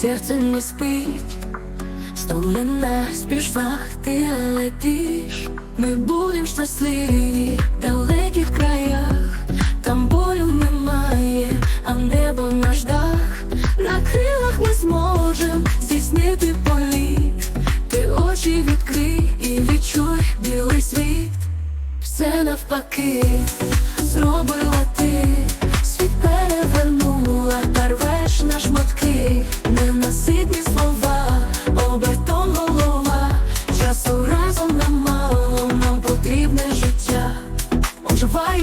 серце не спить, стомлена спіш вахти, але ти ж ми будем щасливі в далеких краях, там болю немає, а небо наш дах, на крилах ми зможем здійснити політ, ти очі відкрий і відчуй білий світ, все навпаки, зробила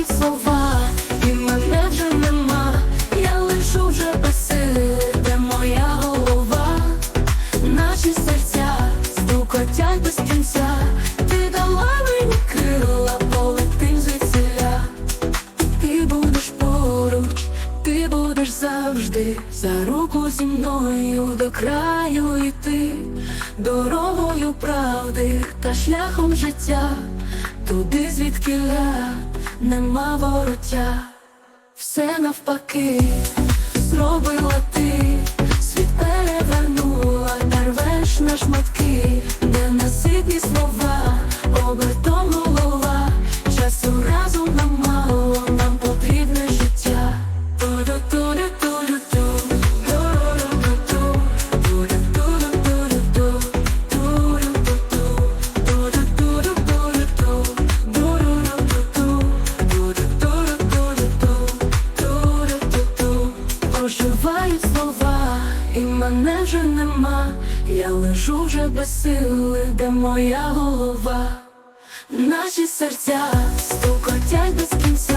слова, і мене вже нема, я лишу вже без моя голова, наші серця стукотять без кінця, ти дала мені крила, полетим звідсіля. Ти будеш поруч, ти будеш завжди за руку зі мною до краю йти, дорогою правди та шляхом життя, туди звідки я нема вороття, все навпаки, зробила ти, світ перевернула, та рвеш на шматки, ненаситні слова, обертом голова, часу разом нам мало, нам потрібне життя. Ту-ду-ту-ду-ту-ду-ту, мене вже нема, я лежу вже без сили, де моя голова. Наші серця стукотять без кінця,